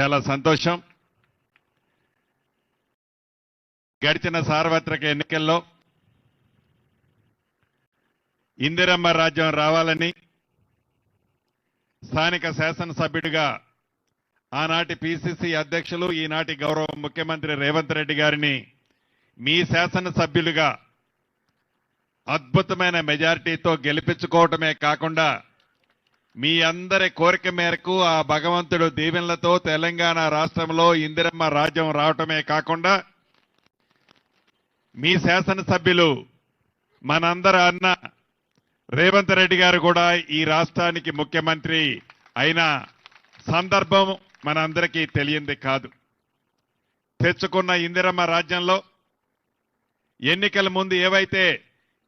చాలా సంతోషం. గడిచిన సార్వత్రిక ఎన్నికల్లో ఇందిరమ్మ రాజ్యం రావాలని స్థానిక శాసనసభ్యుడిగా ఆనాటి పిసిసి అధ్యక్షులు ఈనాటి గౌరవ ముఖ్యమంత్రి రేవంత్ రెడ్డి గారిని మీ శాసనసభ్యులుగా అద్భుతమైన మెజారిటీతో గెలిపించుకోవటమే కాకుండా మీ అందరి కోరిక మేరకు ఆ భగవంతుడు దీవెనలతో తెలంగాణ రాష్ట్రంలో ఇందిరమ్మ రాజ్యం రావటమే కాకుండా మీ శాసనసభ్యులు మనందరి అన్న రేవంత్ రెడ్డి గారు కూడా ఈ రాష్ట్రానికి ముఖ్యమంత్రి అయిన సందర్భం మనందరికీ తెలియంది కాదు. తెచ్చుకున్న ఇందిరమ్మ రాజ్యంలో ఎన్నికల ముందు ఏవైతే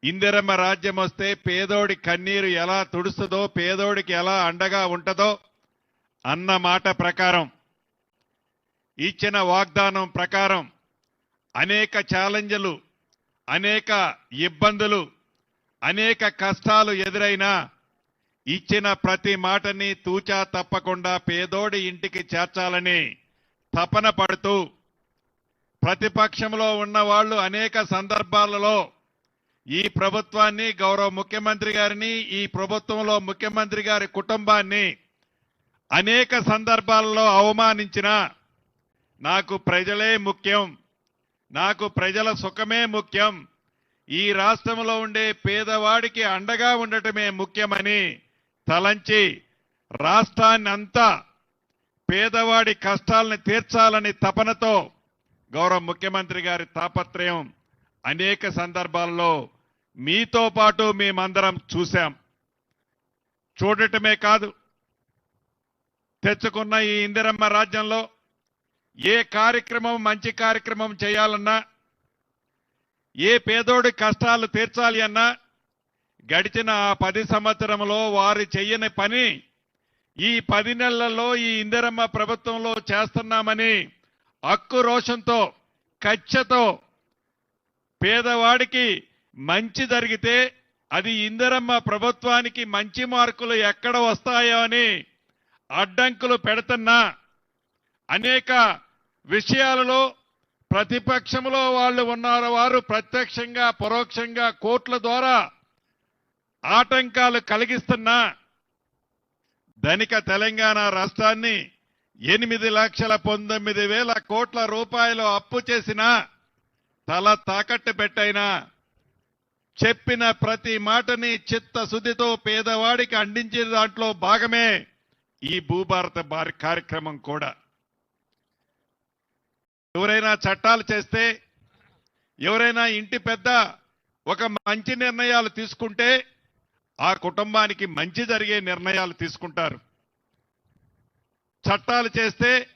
ఇందిరమ్మ రాజ్యం వస్తే పేదోడి కన్నీరు ఎలా తుడుస్తుందో పేదోడికి ఎలా అండగా ఉంటుందో అన్న మాట ప్రకారం ఇచ్చిన వాగ్దానం ప్రకారం అనేక ఛాలెంజ్లు అనేక ఇబ్బందులు అనేక కష్టాలు ఎదురైనా ఇచ్చిన ప్రతి మాటని తూచా తప్పకుండా పేదోడి ఇంటికి చేర్చాలని తపన పడుతూ ప్రతిపక్షంలో ఉన్న వాళ్ళు అనేక సందర్భాలలో ఈ ప్రభుత్వాన్ని గౌరవ ముఖ్యమంత్రి గారిని ఈ ప్రభుత్వంలో ముఖ్యమంత్రి గారి కుటుంబాన్ని అనేక సందర్భాలలో అవమానించిన నాకు ప్రజలే ముఖ్యం నాకు ప్రజల సుఖమే ముఖ్యం. ఈ రాష్ట్రంలో ఉండే పేదవాడికి అండగా ఉండటమే ముఖ్యమని తలంచి రాష్ట్రాన్ని అంతా పేదవాడి కష్టాలను తీర్చాలని తపనతో గౌరవ ముఖ్యమంత్రి గారి తాపత్రయం అనేక సందర్భాల్లో మీతో పాటు మేమందరం చూశాం. చూడటమే కాదు తెచ్చుకున్న ఈ ఇందిరమ్మ రాజ్యంలో ఏ కార్యక్రమం మంచి కార్యక్రమం చేయాలన్నా ఏ పేదోడి కష్టాలు తీర్చాలి అన్నా గడిచిన ఆ పది సంవత్సరంలో వారు చెయ్యని పని ఈ పది నెలలలో ఈ ఇందిరమ్మ ప్రభుత్వంలో చేస్తున్నామని హక్కు రోషంతో కచ్చతో పేదవాడికి మంచి జరిగితే అది ఇందిరమ్మ ప్రభుత్వానికి మంచి మార్కులు ఎక్కడ వస్తాయో అని అడ్డంకులు పెడుతున్నా. అనేక విషయాలలో ప్రతిపక్షంలో వాళ్ళు ఉన్నారు. వారు ప్రత్యక్షంగా పరోక్షంగా కోర్టుల ద్వారా ఆటంకాలు కలిగిస్తున్నా. ధనిక తెలంగాణ రాష్ట్రాన్ని ఎనిమిది లక్షల పంతొమ్మిది వేల కోట్ల రూపాయలు అప్పు చేసిన తల తాకట్టు పెట్టైనా చెప్పిన ప్రతి మాటని చిత్తశుద్ధితో పేదవాడికి అందించే దాంట్లో భాగమే ఈ భూభారత భారీ కార్యక్రమం కూడా. ఎవరైనా చట్టాలు చేస్తే ఎవరైనా ఇంటి పెద్ద ఒక మంచి నిర్ణయాలు తీసుకుంటే ఆ కుటుంబానికి మంచి జరిగే నిర్ణయాలు తీసుకుంటారు. చట్టాలు చేస్తే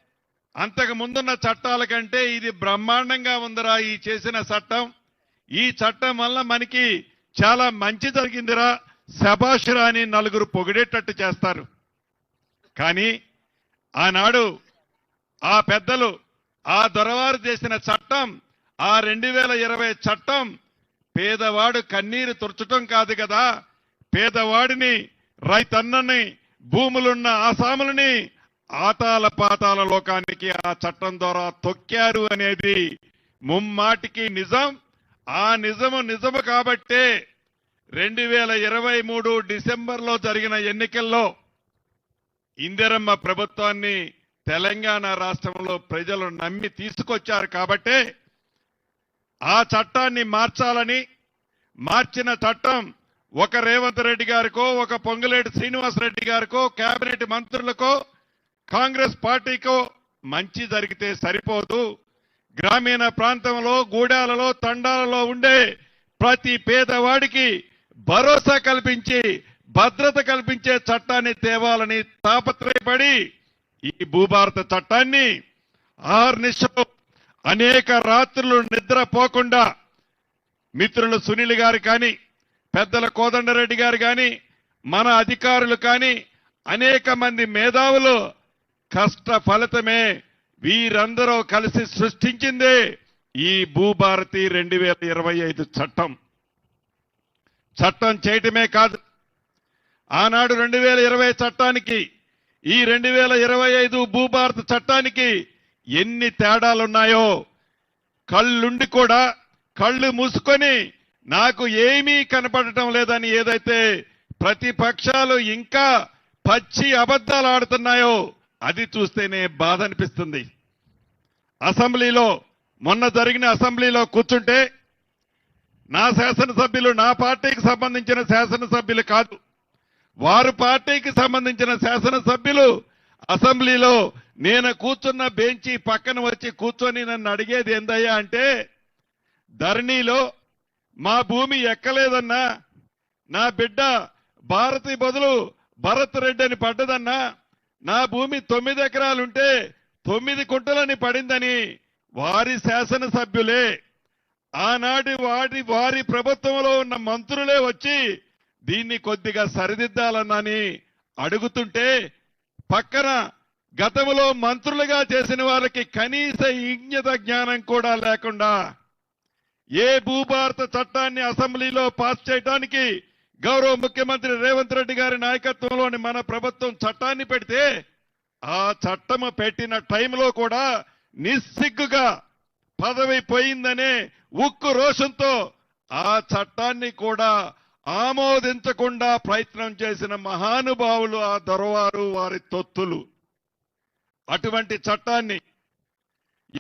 అంతకు ముందున్న చట్టాల కంటే ఇది బ్రహ్మాండంగా ఉందిరా ఈ చేసిన చట్టం. ఈ చట్టం వల్ల మనకి చాలా మంచి జరిగిందిరా. శబాషురా అని నలుగురు పొగిడేటట్టు చేస్తారు. కానీ ఆనాడు ఆ పెద్దలు ఆ దొరవారు చేసిన చట్టం ఆ రెండు వేల ఇరవై చట్టం పేదవాడు కన్నీరు తుడచటం కాదు కదా. పేదవాడిని రైతన్నని భూములున్న ఆసాములని ఆతాల పాతాల లోకానికి ఆ చట్టం ద్వారా తొక్కారు అనేది ముమ్మాటికి నిజం. ఆ నిజము నిజము కాబట్టే రెండు వేల ఇరవై మూడు డిసెంబర్లో జరిగిన ఎన్నికల్లో ఇందిరమ్మ ప్రభుత్వాన్ని తెలంగాణ రాష్ట్రంలో ప్రజలు నమ్మి తీసుకొచ్చారు కాబట్టే ఆ చట్టాన్ని మార్చాలని మార్చిన చట్టం ఒక రేవంత్ రెడ్డి గారికో ఒక పొంగులేటి శ్రీనివాసరెడ్డి గారికో కేబినెట్ మంత్రులకో కాంగ్రెస్ పార్టీకో మంచి జరిగితే సరిపోదు. గ్రామీణ ప్రాంతంలో గూడాలలో తండాలలో ఉండే ప్రతి పేదవాడికి భరోసా కల్పించి భద్రత కల్పించే చట్టాన్ని తేవాలని తాపత్రయపడి ఈ భూభారత చట్టాన్ని ఆర్నిశలో అనేక రాత్రులు నిద్రపోకుండా మిత్రులు సునీల్ గారు కానీ పెద్దల కోదండరెడ్డి గారు కానీ మన అధికారులు కానీ అనేక మంది మేధావులు కష్ట ఫలితమే వీరందరూ కలిసి సృష్టించిందే ఈ భూభారతి రెండు వేల ఇరవై ఐదు చట్టం. చట్టం చేయటమే కాదు ఆనాడు రెండు వేల ఇరవై చట్టానికి ఈ రెండు వేల ఇరవై ఐదు భూభారత చట్టానికి ఎన్ని తేడాలున్నాయో కళ్ళుండి కూడా కళ్ళు మూసుకొని నాకు ఏమీ కనపడటం లేదని ఏదైతే ప్రతిపక్షాలు ఇంకా పచ్చి అబద్ధాలు ఆడుతున్నాయో అది చూస్తేనే బాధ అనిపిస్తుంది. అసెంబ్లీలో మొన్న జరిగిన అసెంబ్లీలో కూర్చుంటే నా శాసనసభ్యులు నా పార్టీకి సంబంధించిన శాసనసభ్యులు కాదు. వారు పార్టీకి సంబంధించిన శాసనసభ్యులు అసెంబ్లీలో నేను కూర్చున్న బెంచి పక్కన వచ్చి కూర్చొని నన్ను అడిగేది ఏందయ్యా అంటే ధరణిలో మా భూమి ఎక్కలేదన్నా నా బిడ్డ భారతి బదులు భరత్ రెడ్డి అని పడ్డదన్నా నా భూమి తొమ్మిది ఎకరాలుంటే తొమ్మిది కుంటలని పడిందని వారి శాసనసభ్యులే. ఆనాటి వారి వారి ప్రభుత్వంలో ఉన్న మంత్రులే వచ్చి దీన్ని కొద్దిగా సరిదిద్దాలన్నని అడుగుతుంటే పక్కన గతంలో మంత్రులుగా చేసిన వారికి కనీస ఇంజ్ఞత జ్ఞానం కూడా లేకుండా ఏ భూభారత చట్టాన్ని అసెంబ్లీలో పాస్ చేయడానికి గౌరవ ముఖ్యమంత్రి రేవంత్ రెడ్డి గారి నాయకత్వంలోని మన ప్రభుత్వం చట్టాన్ని పెడితే ఆ చట్టము పెట్టిన టైంలో కూడా నిస్సిగ్గుగా పదవి పోయిందనే ఉక్కు రోషంతో ఆ చట్టాన్ని కూడా ఆమోదించకుండా ప్రయత్నం చేసిన మహానుభావులు ఆ దొరవారు వారి తొత్తులు. అటువంటి చట్టాన్ని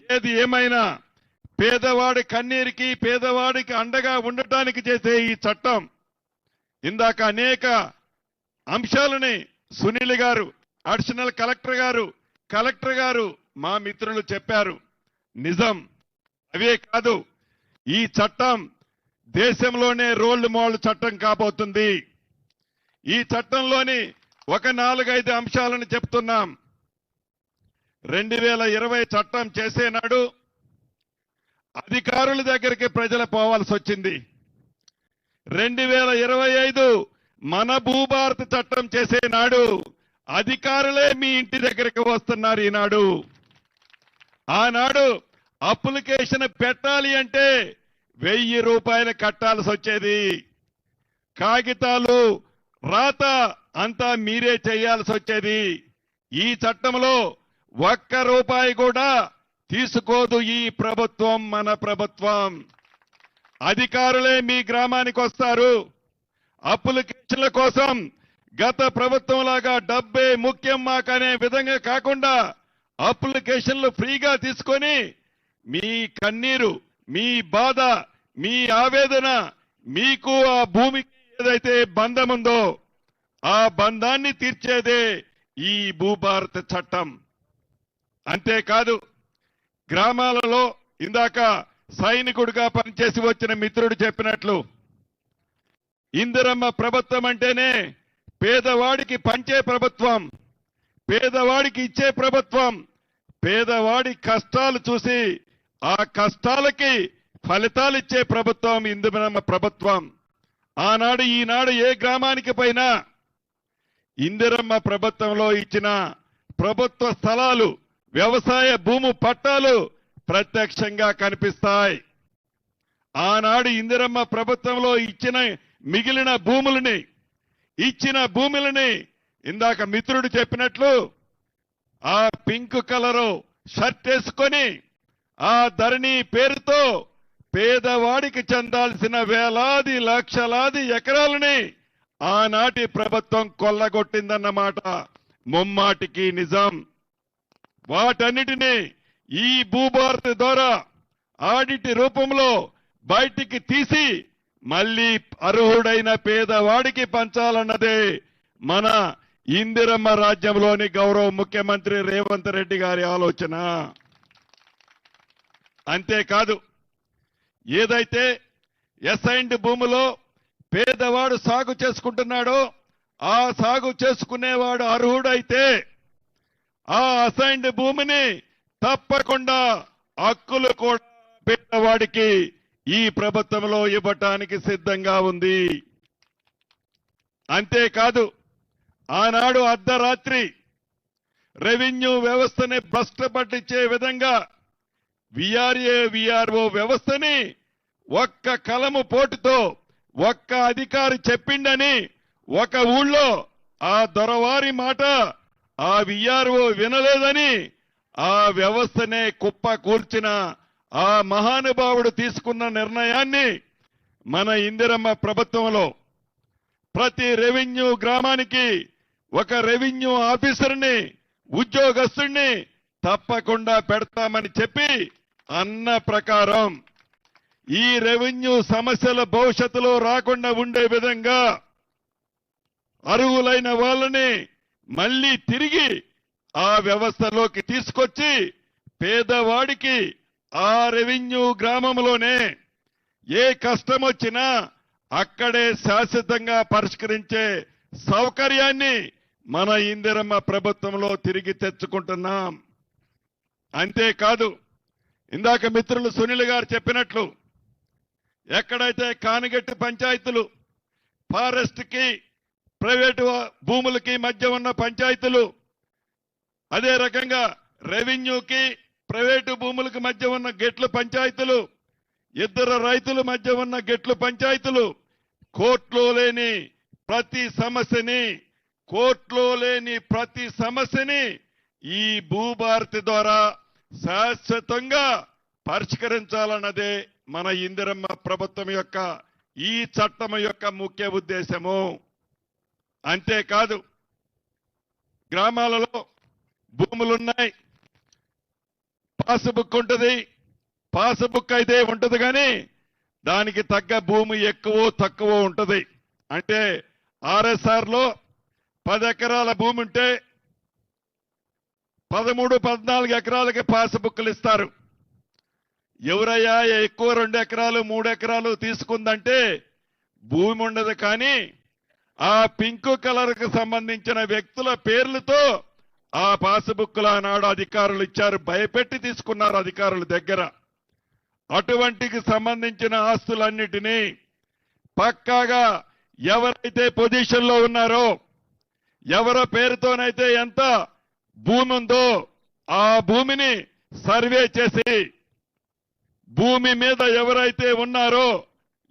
ఏది ఏమైనా పేదవాడి కన్నీరికి పేదవాడికి అండగా ఉండటానికి చేసే ఈ చట్టం ఇందాక అనేక అంశాలని సునీల్ గారు అడిషనల్ కలెక్టర్ గారు కలెక్టర్ గారు మా మిత్రులు చెప్పారు. నిజం. అవే కాదు ఈ చట్టం దేశంలోనే రోల్డ్ మోడల్ చట్టం కాబోతుంది. ఈ చట్టంలోని ఒక నాలుగైదు అంశాలను చెప్తున్నాం. రెండు వేల ఇరవై చట్టం చేసేనాడు అధికారుల దగ్గరికి ప్రజలు పోవాల్సి వచ్చింది రెండు వేల ఇరవై ఐదు మన భూభారత చట్టం చేసే నాడు అధికారులే మీ ఇంటి దగ్గరికి వస్తున్నారు ఈనాడు. ఆనాడు అప్లికేషన్ పెట్టాలి అంటే వెయ్యి రూపాయలు కట్టాల్సి వచ్చేది. కాగితాలు రాత అంతా మీరే చేయాల్సి వచ్చేది. ఈ చట్టంలో ఒక్క రూపాయి కూడా తీసుకోదు ఈ ప్రభుత్వం మన ప్రభుత్వం. అధికారులే మీ గ్రామానికి వస్తారు. అప్లికేషన్ల కోసం గత ప్రభుత్వం లాగా డబ్బే ముఖ్యం మాకనే విధంగా కాకుండా అప్లికేషన్లు ఫ్రీగా తీసుకొని మీ కన్నీరు మీ బాధ మీ ఆవేదన మీకు ఆ భూమికి ఏదైతే బంధం ఉందో ఆ బంధాన్ని తీర్చేదే ఈ భూభారత చట్టం. అంతేకాదు గ్రామాలలో ఇందాక సైనికుడిగా పనిచేసి వచ్చిన మిత్రుడు చెప్పినట్లు ఇందిరమ్మ ప్రభుత్వం అంటేనే పేదవాడికి పంచే ప్రభుత్వం పేదవాడికి ఇచ్చే ప్రభుత్వం. పేదవాడి కష్టాలు చూసి ఆ కష్టాలకి ఫలితాలు ఇచ్చే ప్రభుత్వం ఇందిరమ్మ ప్రభుత్వం. ఆనాడు ఈనాడు ఏ గ్రామానికి పోయినా ఇందిరమ్మ ప్రభుత్వంలో ఇచ్చిన ప్రభుత్వ స్థలాలు వ్యవసాయ భూము పట్టాలు ప్రత్యక్షంగా కనిపిస్తాయి. ఆనాడు ఇందిరమ్మ ప్రభుత్వంలో ఇచ్చిన మిగిలిన భూములని ఇచ్చిన భూములని ఇందాక మిత్రుడు చెప్పినట్లు ఆ పింక్ కలరు షర్ట్ వేసుకొని ఆ ధరణి పేరుతో పేదవాడికి చెందాల్సిన వేలాది లక్షలాది ఎకరాలని ఆనాటి ప్రభుత్వం కొల్లగొట్టిందన్నమాట. ముమ్మాటికి నిజం. వాటన్నిటినీ ఈ భూభారత ద్వారా ఆడిట్ రూపంలో బయటికి తీసి మళ్ళీ అర్హుడైన పేదవాడికి పంచాలన్నదే మన ఇందిరమ్మ రాజ్యంలోని గౌరవ ముఖ్యమంత్రి రేవంత్ రెడ్డి గారి ఆలోచన. అంతేకాదు ఏదైతే ఎస్ఐండ్ భూమిలో పేదవాడు సాగు చేసుకుంటున్నాడో ఆ సాగు చేసుకునేవాడు అర్హుడైతే ఆ అసైన్డ్ భూమిని తప్పకుండా హక్కులు కూడా పేదవాడికి ఈ ప్రభుత్వంలో ఇవ్వటానికి సిద్ధంగా ఉంది. అంతేకాదు ఆనాడు అర్ధరాత్రి రెవెన్యూ వ్యవస్థని భ్రష్టపట్టించే విధంగా విఆర్ఏ విఆర్ఓ వ్యవస్థని ఒక్క కలము పోటుతో ఒక్క అధికారి చెప్పిండని ఒక ఊళ్ళో ఆ దొరవారి మాట ఆ విఆర్ఓ వినలేదని ఆ వ్యవస్థనే కుప్ప కూర్చిన ఆ మహానుభావుడు తీసుకున్న నిర్ణయాన్ని మన ఇందిరమ్మ ప్రభుత్వంలో ప్రతి రెవెన్యూ గ్రామానికి ఒక రెవెన్యూ ఆఫీసర్ని ఉద్యోగస్తుడిని తప్పకుండా పెడతామని చెప్పి అన్న ప్రకారం ఈ రెవెన్యూ సమస్యల భవిష్యత్తులో రాకుండా ఉండే విధంగా అర్హులైన వాళ్ళని మళ్ళీ తిరిగి ఆ వ్యవస్థలోకి తీసుకొచ్చి పేదవాడికి ఆ రెవెన్యూ గ్రామంలోనే ఏ కష్టం వచ్చినా అక్కడే శాశ్వతంగా పరిష్కరించే సౌకర్యాన్ని మన ఇందిరమ్మ ప్రభుత్వంలో తిరిగి తెచ్చుకుంటున్నాం. అంతేకాదు ఇందాక మిత్రులు సునీల్ గారు చెప్పినట్లు ఎక్కడైతే కానిగట్టి పంచాయతీలు ఫారెస్ట్కి ప్రైవేటు భూములకి మధ్య ఉన్న పంచాయతీలు అదే రకంగా రెవెన్యూకి ప్రైవేటు భూములకు మధ్య ఉన్న గెట్ల పంచాయతీలు ఇద్దరు రైతుల మధ్య ఉన్న గెట్ల పంచాయతీలు కోర్టులో లేని ప్రతి సమస్యని కోర్టులో లేని ప్రతి సమస్యని ఈ భూభారతి ద్వారా శాశ్వతంగా పరిష్కరించాలన్నదే మన ఇందిరమ్మ ప్రభుత్వం యొక్క ఈ చట్టం యొక్క ముఖ్య ఉద్దేశము. అంతేకాదు గ్రామాలలో భూములున్నాయి. పాస్బుక్ ఉంటుంది. పాస్బుక్ అయితే ఉంటుంది కానీ దానికి తగ్గ భూమి ఎక్కువ తక్కువ ఉంటుంది. అంటే ఆర్ఎస్ఆర్లో పది ఎకరాల భూమి ఉంటే పదమూడు పద్నాలుగు ఎకరాలకి పాస్బుక్లు ఇస్తారు. ఎవరయ్యా ఎక్కువ రెండు ఎకరాలు మూడు ఎకరాలు తీసుకుందంటే భూమి ఉండదు కానీ ఆ పింక్ కలర్కు సంబంధించిన వ్యక్తుల పేర్లతో ఆ పాస్బుక్లు ఆనాడు అధికారులు ఇచ్చారు. భయపెట్టి తీసుకున్నారు అధికారుల దగ్గర. అటువంటికి సంబంధించిన ఆస్తులన్నిటినీ పక్కాగా ఎవరైతే పొజిషన్లో ఉన్నారో ఎవరి పేరుతోనైతే ఎంత భూమి ఉందో ఆ భూమిని సర్వే చేసి భూమి మీద ఎవరైతే ఉన్నారో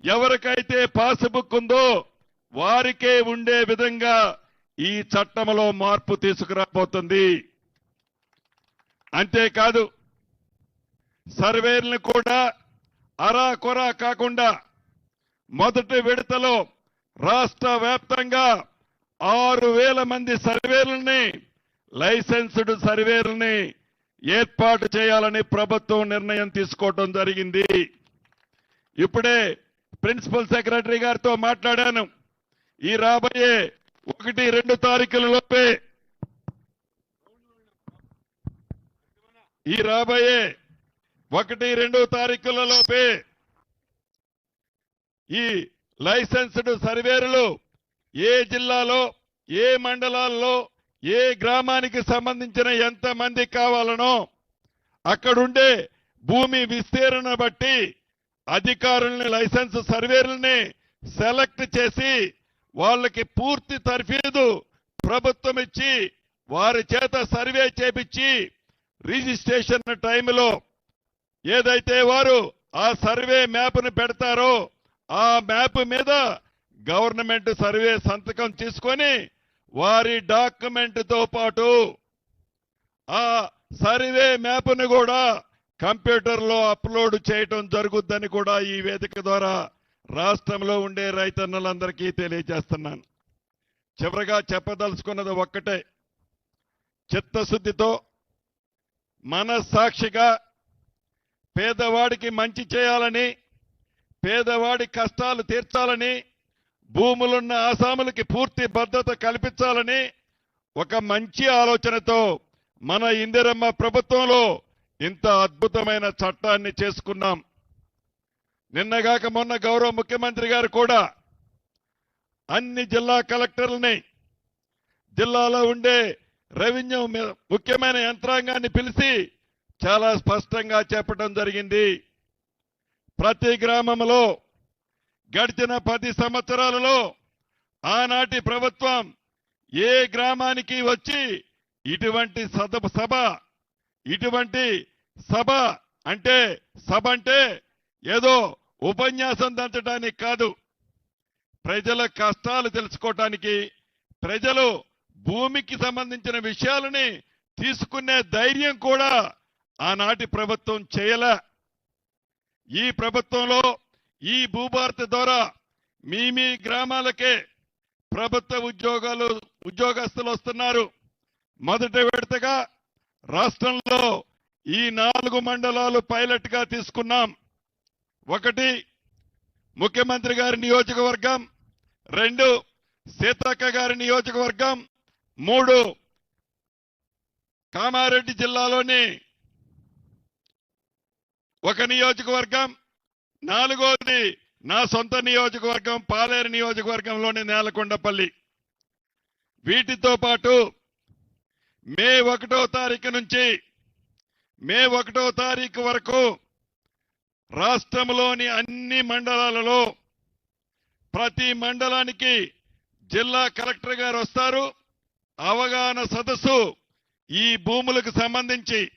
ఎవరికైతే పాస్బుక్ ఉందో వారికే ఉండే విధంగా ఈ చట్టంలో మార్పు తీసుకురాబోతుంది. అంతేకాదు సర్వేలను కూడా అరా కొరా కాకుండా మొదటి విడతలో రాష్ట్ర వ్యాప్తంగా ఆరు వేల మంది సర్వేలని లైసెన్స్డ్ సర్వేలని ఏర్పాటు చేయాలని ప్రభుత్వం నిర్ణయం తీసుకోవడం జరిగింది. ఇప్పుడే ప్రిన్సిపల్ సెక్రటరీ గారితో మాట్లాడాను. ఈ రాబోయే ఒకటి రెండు తారీఖుల లోపే ఈ రాబోయే ఒకటి రెండు తారీఖుల లోపే ఈ లైసెన్స్డ్ సర్వేరులు ఏ జిల్లాలో ఏ మండలాల్లో ఏ గ్రామానికి సంబంధించిన ఎంత మంది కావాలనో అక్కడుండే భూమి విస్తీరణ బట్టి అధికారుల్ని లైసెన్స్ సర్వేరుల్ని సెలెక్ట్ చేసి వాళ్ళకి పూర్తి తర్ఫీదు ప్రభుత్వం ఇచ్చి వారి చేత సర్వే చేపించి రిజిస్ట్రేషన్ టైంలో ఏదైతే వారు ఆ సర్వే మ్యాప్ను పెడతారో ఆ మ్యాప్ మీద గవర్నమెంట్ సర్వే సంతకం తీసుకొని వారి డాక్యుమెంట్తో పాటు ఆ సర్వే మ్యాప్ను కూడా కంప్యూటర్లో అప్లోడ్ చేయటం జరుగుద్దని కూడా ఈ వేదిక ద్వారా రాష్ట్రంలో ఉండే రైతన్నలందరికీ తెలియజేస్తున్నాను. చివరిగా చెప్పదలుచుకున్నది ఒక్కటే. చిత్తశుద్ధితో మనస్సాక్షిగా పేదవాడికి మంచి చేయాలని పేదవాడి కష్టాలు తీర్చాలని భూములున్న ఆసాములకి పూర్తి భద్రత కల్పించాలని ఒక మంచి ఆలోచనతో మన ఇందిరమ్మ ప్రభుత్వంలో ఇంత అద్భుతమైన చట్టాన్ని చేసుకున్నాం. నిన్నగాక మొన్న గౌరవ ముఖ్యమంత్రి గారు కూడా అన్ని జిల్లా కలెక్టర్లని జిల్లాలో ఉండే రెవెన్యూ ముఖ్యమైన యంత్రాంగాన్ని పిలిచి చాలా స్పష్టంగా చెప్పడం జరిగింది. ప్రతి గ్రామంలో గడిచిన పది సంవత్సరాలలో ఆనాటి ప్రభుత్వం ఏ గ్రామానికి వచ్చి ఇటువంటి సద సభ ఇటువంటి సభ అంటే సభ అంటే ఏదో ఉపన్యాసం దంచడానికి కాదు ప్రజల కష్టాలు తెలుసుకోవటానికి ప్రజలు భూమికి సంబంధించిన విషయాలని తీసుకునే ధైర్యం కూడా ఆనాటి ప్రభుత్వం చేయలే. ఈ ప్రభుత్వంలో ఈ భూభారతి ద్వారా మీ మీ గ్రామాలకే ప్రభుత్వ ఉద్యోగాలు ఉద్యోగస్తులు వస్తున్నారు. మొదటి విడతగా రాష్ట్రంలో ఈ నాలుగు మండలాలు పైలట్గా తీసుకున్నాం. ఒకటి ముఖ్యమంత్రి గారి నియోజకవర్గం. రెండు సీతక్క గారి నియోజకవర్గం. మూడు కామారెడ్డి జిల్లాలోని ఒక నియోజకవర్గం. నాలుగోది నా సొంత నియోజకవర్గం పాలేరు నియోజకవర్గంలోని నేలకొండపల్లి. వీటితో పాటు మే ఒకటో తారీఖు నుంచి మే ఒకటో తారీఖు వరకు రాష్ట్రంలోని అన్ని మండలాలలో ప్రతి మండలానికి జిల్లా కలెక్టర్ గారు వస్తారు. అవగాహన సదస్సు ఈ భూములకు సంబంధించి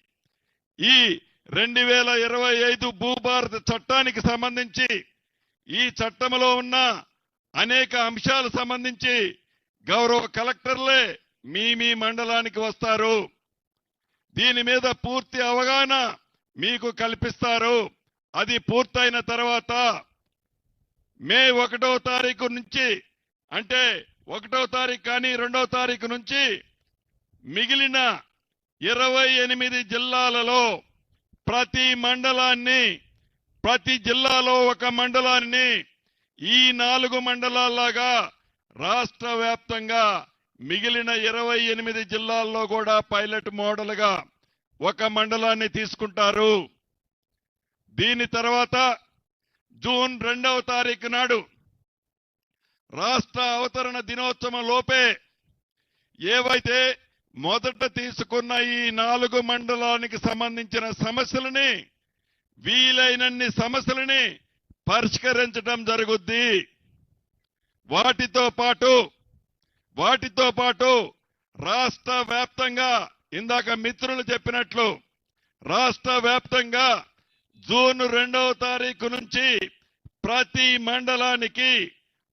ఈ రెండు వేల ఇరవై ఐదు భూభారత చట్టానికి సంబంధించి ఈ చట్టంలో ఉన్న అనేక అంశాలు సంబంధించి గౌరవ కలెక్టర్లే మీ మీ మండలానికి వస్తారు. దీని మీద పూర్తి అవగాహన మీకు కల్పిస్తారు. అది పూర్తయిన తర్వాత మే ఒకటో తారీఖు నుంచి అంటే ఒకటో తారీఖు కానీ రెండో తారీఖు నుంచి మిగిలిన ఇరవై ఎనిమిది జిల్లాలలో ప్రతి మండలాన్ని ప్రతి జిల్లాలో ఒక మండలాన్ని ఈ నాలుగు మండలాల్లాగా రాష్ట్ర వ్యాప్తంగా మిగిలిన ఇరవై ఎనిమిది జిల్లాల్లో కూడా పైలట్ మోడల్గా ఒక మండలాన్ని తీసుకుంటారు. దీని తర్వాత జూన్ రెండవ తారీఖు నాడు రాష్ట్ర అవతరణ దినోత్సవం లోపే ఏవైతే మొదట తీసుకున్న ఈ నాలుగు మండలానికి సంబంధించిన సమస్యలని వీలైనన్ని సమస్యలని పరిష్కరించడం జరుగుద్ది. వాటితో పాటు వాటితో పాటు రాష్ట్ర వ్యాప్తంగా ఇందాక మిత్రులు చెప్పినట్లు రాష్ట్ర వ్యాప్తంగా జూన్ రెండవ తారీఖు నుంచి ప్రతి మండలానికి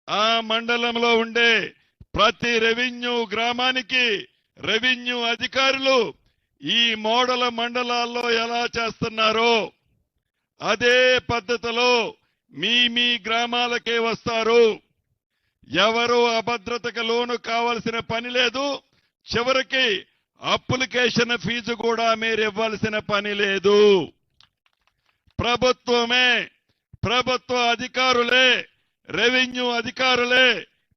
ఆ మండలంలో ఉండే ప్రతి రెవెన్యూ గ్రామానికి రెవెన్యూ అధికారులు ఈ మోడల మండలాల్లో ఎలా చేస్తున్నారో అదే పద్ధతిలో మీ మీ గ్రామాలకే వస్తారు. ఎవరు అభద్రతకు లోను కావాల్సిన పని లేదు చివరికి అప్లికేషన్ ఫీజు కూడా మీరు ఇవ్వాల్సిన పని లేదు. ప్రభుత్వమే ప్రభుత్వ అధికారులే రెవెన్యూ అధికారులే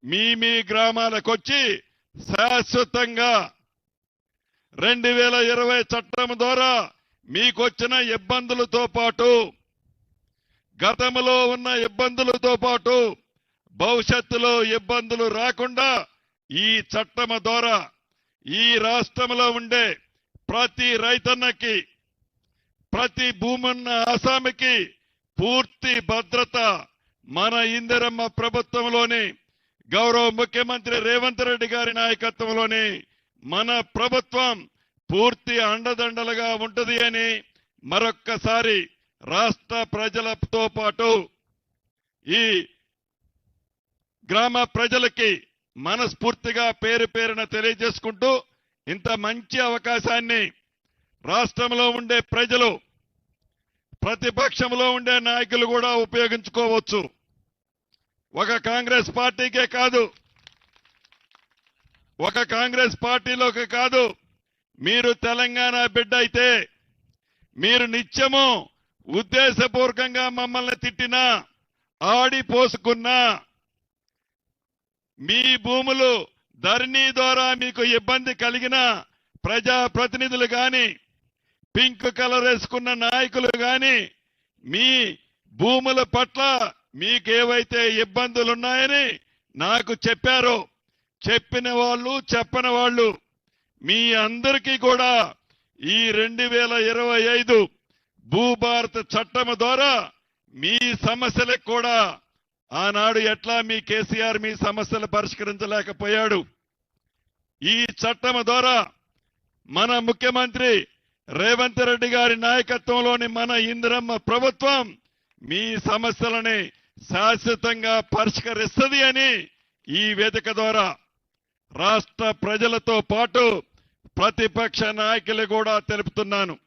మీ మీ గ్రామాలకొచ్చి శాశ్వతంగా రెండు వేల ఇరవై చట్టం ద్వారా మీకొచ్చిన ఇబ్బందులతో పాటు గతంలో ఉన్న ఇబ్బందులతో పాటు భవిష్యత్తులో ఇబ్బందులు రాకుండా ఈ చట్టం ద్వారా ఈ రాష్ట్రంలో ఉండే ప్రతి రైతన్నకి ప్రతి భూమున్న ఆసామికి పూర్తి భద్రత మన ఇందిరమ్మ ప్రభుత్వంలోని గౌరవ ముఖ్యమంత్రి రేవంత్ రెడ్డి గారి నాయకత్వంలోని మన ప్రభుత్వం పూర్తి అండదండలుగా ఉంటుంది అని మరొక్కసారి రాష్ట్ర ప్రజలతో పాటు ఈ గ్రామ ప్రజలకి మనస్ఫూర్తిగా పేరు పేరున తెలియజేసుకుంటూ ఇంత మంచి అవకాశాన్ని రాష్ట్రంలో ఉండే ప్రజలు ప్రతిపక్షంలో ఉండే నాయకులు కూడా ఉపయోగించుకోవచ్చు. ఒక కాంగ్రెస్ పార్టీకే కాదు ఒక కాంగ్రెస్ పార్టీలోకి కాదు మీరు తెలంగాణ బిడ్డ అయితే మీరు నిత్యము ఉద్దేశపూర్వకంగా మమ్మల్ని తిట్టినా ఆడి పోసుకున్నా మీ భూములు ధరణి ద్వారా మీకు ఇబ్బంది కలిగిన ప్రజా ప్రతినిధులు పింక్ కలర్ వేసుకున్న నాయకులు కానీ మీ భూముల పట్ల మీకేవైతే ఇబ్బందులు ఉన్నాయని నాకు చెప్పారో చెప్పిన వాళ్ళు చెప్పని వాళ్ళు మీ అందరికీ కూడా ఈ రెండు వేల ఇరవై ఐదు భూభారత చట్టం ద్వారా మీ సమస్యలకు కూడా ఆనాడు ఎట్లా మీ కేసీఆర్ మీ సమస్యలు పరిష్కరించలేకపోయాడు. ఈ చట్టం ద్వారా మన ముఖ్యమంత్రి రేవంత్ రెడ్డి గారి నాయకత్వంలోని మన ఇందిరమ్మ ప్రభుత్వం మీ సమస్యలని శాశ్వతంగా పరిష్కరిస్తుంది అని ఈ వేదిక ద్వారా రాష్ట్ర ప్రజలతో పాటు ప్రతిపక్ష నాయకులు కూడా తెలుపుతున్నాను.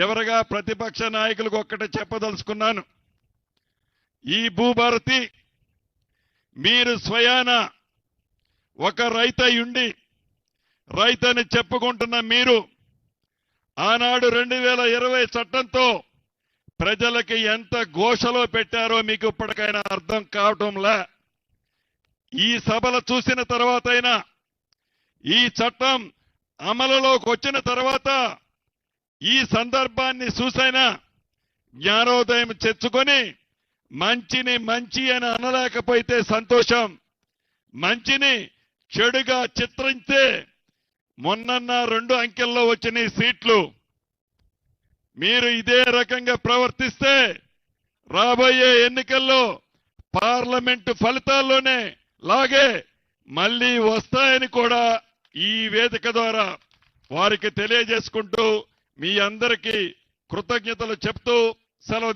చివరగా ప్రతిపక్ష నాయకులకు ఒక్కటే చెప్పదలుచుకున్నాను. ఈ భూభారతి మీరు స్వయాన ఒక రైతయుండి రైతని చెప్పుకుంటున్న మీరు ఆనాడు రెండు వేల ఇరవై చట్టంతో ప్రజలకి ఎంత ఘోషలో పెట్టారో మీకు ఇప్పటికైనా అర్థం కావటంలా ఈ సభలు చూసిన తర్వాతైనా ఈ చట్టం అమలులోకి వచ్చిన తర్వాత ఈ సందర్భాన్ని చూసైనా జ్ఞానోదయం తెచ్చుకొని మంచిని మంచి అని అనలేకపోతే సంతోషం మంచిని చెడుగా చిత్రిస్తే మొన్న రెండు అంకెల్లో వచ్చిన సీట్లు మీరు ఇదే రకంగా ప్రవర్తిస్తే రాబోయే ఎన్నికల్లో పార్లమెంటు ఫలితాల్లోనే లాగే మళ్ళీ వస్తాయని కూడా ఈ వేదిక ద్వారా వారికి తెలియజేసుకుంటూ మీ అందరికీ కృతజ్ఞతలు చెప్తూ సెలవు